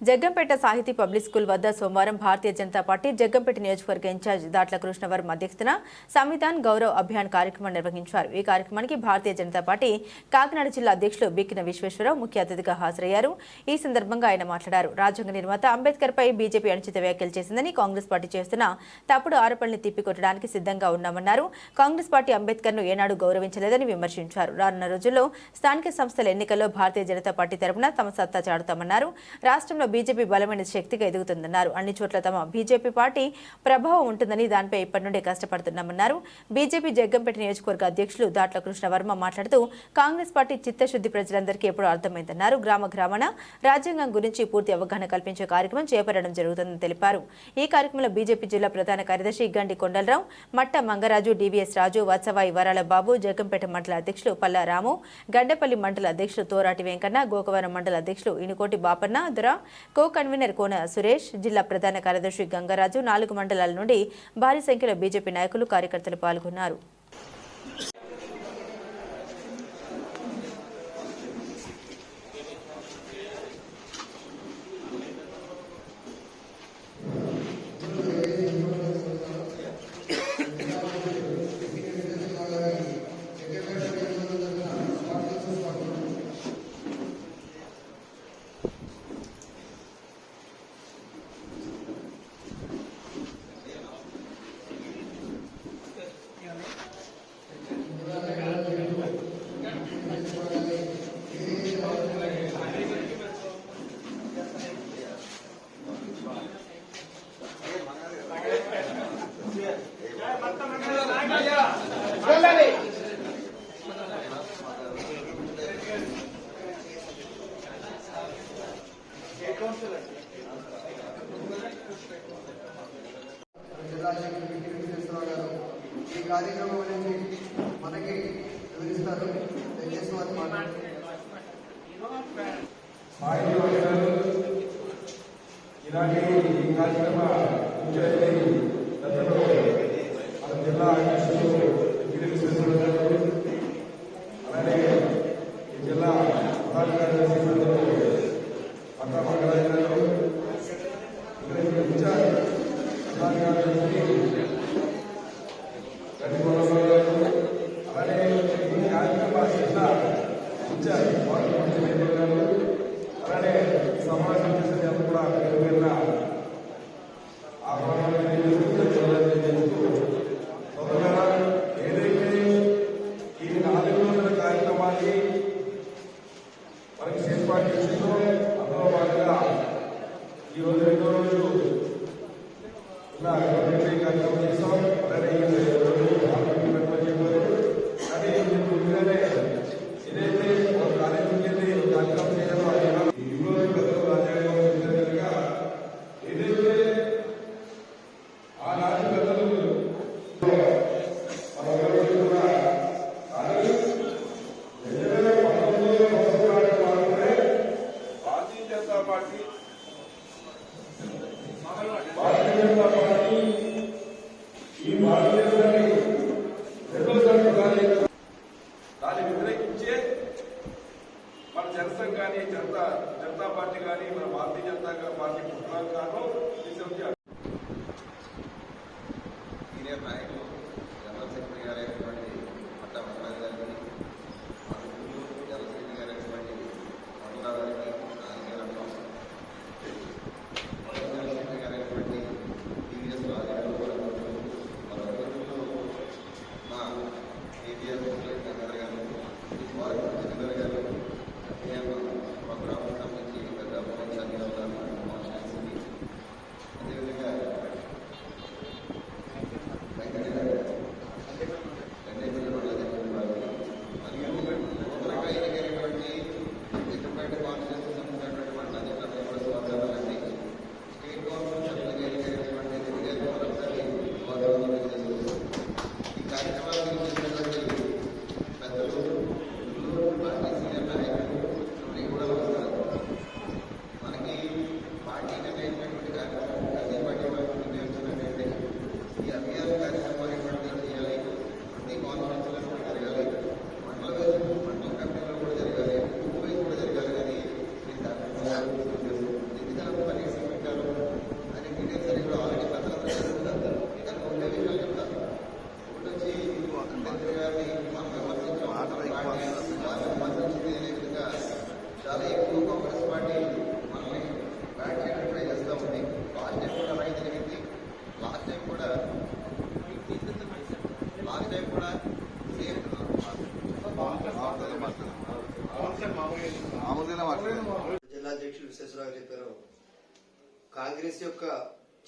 జగ్గంపేట సాహితీ public school వద్ద సోమవారం భారతీయ జనతా పార్టీ జగ్గంపేట నియోజకవర్గ ఇన్ఛార్జ్ దాట్ల కృష్ణవరం అధ్యక్షతన సంవిధాన్ గౌరవ్ అభియాన్ కార్యక్రమం నిర్వహించారు. ఈ కార్యక్రమానికి భారతీయ జనతా పార్టీ కాకినాడ జిల్లా అధ్యక్షులు బిక్కిన విశ్వేశ్వరరావు ముఖ్య అతిథిగా హాజరయ్యారు. ఈ సందర్భంగా ఆయన మాట్లాడారు. రాజ్యాంగ నిర్మాత అంబేద్కర్ పై బీజేపీ అనుచిత వ్యాఖ్యలు చేసిందని కాంగ్రెస్ పార్టీ చేస్తున్న తప్పుడు ఆరోపణల్ని తిప్పికొట్టడానికి సిద్ధంగా ఉన్నామన్నారు. కాంగ్రెస్ పార్టీ అంబేద్కర్ను ఏనాడు గౌరవించలేదని విమర్శించారు. రానున్న రోజుల్లో స్థానిక సంస్థల ఎన్నికల్లో భారతీయ జనతా పార్టీ తరపున తమ సత్తా చాటుతామన్నారు. రాష్ట్రంలో బీజేపీ బలమైన శక్తిగా ఎదుగుతుందన్నారు. అన్ని చోట్ల తమ బీజేపీ పార్టీ ప్రభావం ఉంటుందని దానిపై ఇప్పటి నుండే కష్టపడుతున్నామన్నారు. బీజేపీ జగ్గంపేట నియోజకవర్గ అధ్యక్షులు దాట్ల కృష్ణవర్మ మాట్లాడుతూ కాంగ్రెస్ పార్టీ చిత్తశుద్ధి ప్రజలందరికీ ఎప్పుడూ అర్థమైందన్నారు. గ్రామ గ్రామణ రాజ్యాంగం గురించి పూర్తి అవగాహన కల్పించే కార్యక్రమం చేపట్టడం జరుగుతుందని తెలిపారు. ఈ కార్యక్రమంలో బీజేపీ జిల్లా ప్రధాన కార్యదర్శి గండి కొండలరావు మట్ట మంగరాజు డివిఎస్ రాజు వత్సవాయి వరాల బాబు జగ్గంపేట మండల అధ్యక్షులు పల్లారాము గడ్డపల్లి మండల అధ్యక్షులు తోరాటి వెంకన్న గోకవరం మండల అధ్యక్షులు ఇనుకోటి బాపన్న దురా కో కన్వీనర్ కోన సురేష్ జిల్లా ప్రధాన కార్యదర్శి గంగరాజు నాలుగు మండలాల నుండి భారీ సంఖ్యలో బీజేపీ నాయకులు కార్యకర్తలు పాల్గొన్నారు. కార్యక్రమం గురించి మనకి వివరిస్తారు దయచేసి వారు మాట్లాడండి సాహిత్య వర్గాలు ఇలాగే ఈ కార్యక్రమ ముఖ్య అతిథి గతంలో మన జిల్లా అధ్యక్షులు గిరి విశ్వేశ్వరరావు గారు అలాగే ఈ జిల్లా ప్రధాన కార్యదర్శి సభ్యులు పట్ట మంగళరాజు గారు ఇక్కడ ఇన్ఛార్జ్ ప్రధాన కార్యదర్శి జిల్లా అధ్యక్షుడు విశ్వేశ్వరరావు చెప్పారు. కాంగ్రెస్ యొక్క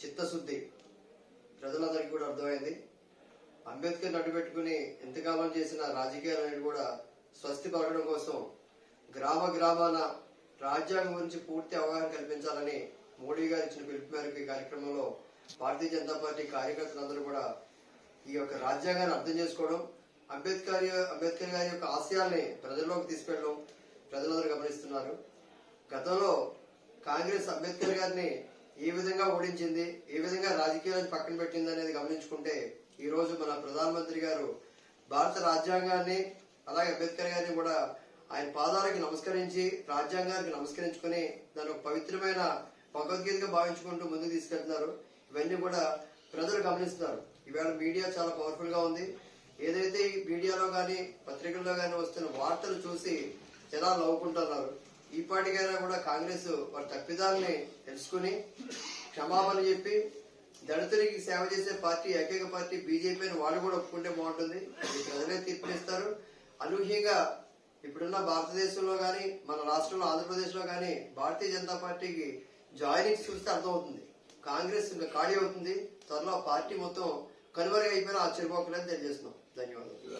చిత్తశుద్ధి ప్రజలందరికీ కూడా అర్థమైంది. అంబేద్కర్ నడుపెట్టుకుని ఎంతకాలం చేసిన రాజకీయాలనేవి కూడా స్వస్తి పలకడం కోసం గ్రామ గ్రామాన రాజ్యాంగం గురించి పూర్తి అవగాహన కల్పించాలని మోడీ గారు ఇచ్చిన పిలుపు మేరకు ఈ కార్యక్రమంలో భారతీయ జనతా పార్టీ కార్యకర్తలందరూ కూడా ఈ యొక్క రాజ్యాంగాన్ని అర్థం చేసుకోవడం అంబేద్కర్ అంబేద్కర్ గారి యొక్క ఆశయాల్ని ప్రజల్లోకి తీసుకెళ్ళడం ప్రజలందరూ గమనిస్తున్నారు. గతంలో కాంగ్రెస్ అంబేద్కర్ గారిని ఏ విధంగా ఓడించింది ఏ విధంగా రాజకీయాలను పక్కన పెట్టింది అనేది గమనించుకుంటే ఈ రోజు మన ప్రధానమంత్రి గారు భారత రాజ్యాంగాన్ని అలాగే అంబేద్కర్ గారిని కూడా ఆయన పాదాలకి నమస్కరించి రాజ్యాంగానికి నమస్కరించుకుని దాని ఒక పవిత్రమైన భగవద్గీతగా భావించుకుంటూ ముందుకు తీసుకెళ్తున్నారు. ఇవన్నీ కూడా ప్రజలు గమనిస్తున్నారు. ఇవాళ మీడియా చాలా పవర్ఫుల్గా ఉంది. ఏదైతే ఈ మీడియాలో కానీ పత్రికల్లో కానీ వస్తున్న వార్తలు చూసి జనాలు నవ్వుకుంటున్నారు ఈ పాటికైనా కూడా కాంగ్రెస్ వారి తప్పిదాలని తెలుసుకుని క్షమాపణ చెప్పి దళితులకి సేవ చేసే పార్టీ ఏకైక పార్టీ బీజేపీ అని వాళ్ళు కూడా ఒప్పుకుంటే బాగుంటుంది. ప్రజలే తీర్పునిస్తారు. అనూహ్యంగా ఇప్పుడున్న భారతదేశంలో కానీ మన రాష్ట్రంలో ఆంధ్రప్రదేశ్లో భారతీయ జనతా పార్టీకి జాయినింగ్స్ చూస్తే అర్థమవుతుంది. కాంగ్రెస్ ఇంకా ఖాళీ అవుతుంది. త్వరలో పార్టీ మొత్తం కనుమరుగు అయిపోయినా ఆశ్చర్యపోకలేదని తెలియజేస్తున్నాం. ధన్యవాదాలు.